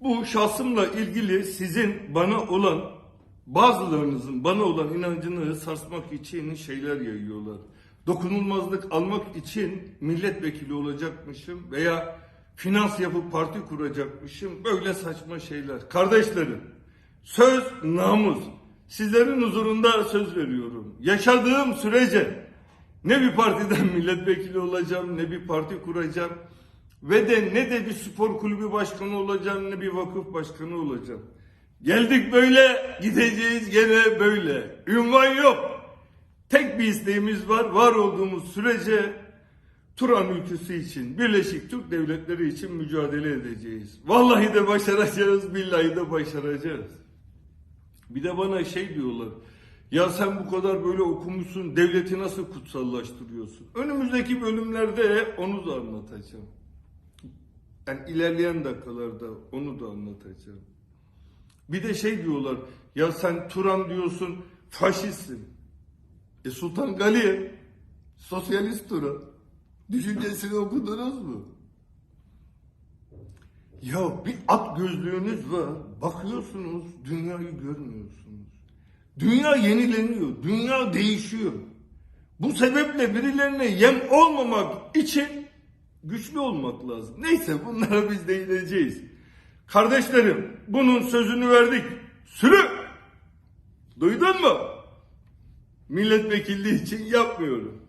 Bu şahsımla ilgili sizin bana olan bazılarınızın bana olan inancını sarsmak için şeyler yayıyorlar. Dokunulmazlık almak için milletvekili olacakmışım veya finans yapıp parti kuracakmışım. Böyle saçma şeyler. Kardeşlerim, söz namus. Sizlerin huzurunda söz veriyorum. Yaşadığım sürece ne bir partiden milletvekili olacağım, ne bir parti kuracağım ve de ne de bir spor kulübü başkanı olacağım, ne bir vakıf başkanı olacağım. Geldik böyle, gideceğiz gene böyle. Ünvan yok. Tek bir isteğimiz var, var olduğumuz sürece Turan ülküsü için, Birleşik Türk Devletleri için mücadele edeceğiz. Vallahi de başaracağız, billahi de başaracağız. Bir de bana şey diyorlar. Ya sen bu kadar böyle okumuşsun, devleti nasıl kutsallaştırıyorsun? Önümüzdeki bölümlerde onu da anlatacağım. Yani ilerleyen dakikalarda onu da anlatacağım. Bir de şey diyorlar. Ya sen Turan diyorsun, faşistsin. E Sultan Galiye, sosyalist Turan. Düşüncesini okudunuz mu? Ya bir at gözlüğünüz var. Bakıyorsunuz dünyayı görmüyorsunuz. Dünya yenileniyor. Dünya değişiyor. Bu sebeple birilerine yem olmamak için güçlü olmak lazım. Neyse bunlara biz değineceğiz. Kardeşlerim bunun sözünü verdik. Sürü! Duydun mu? Milletvekilliği için yapmıyorum.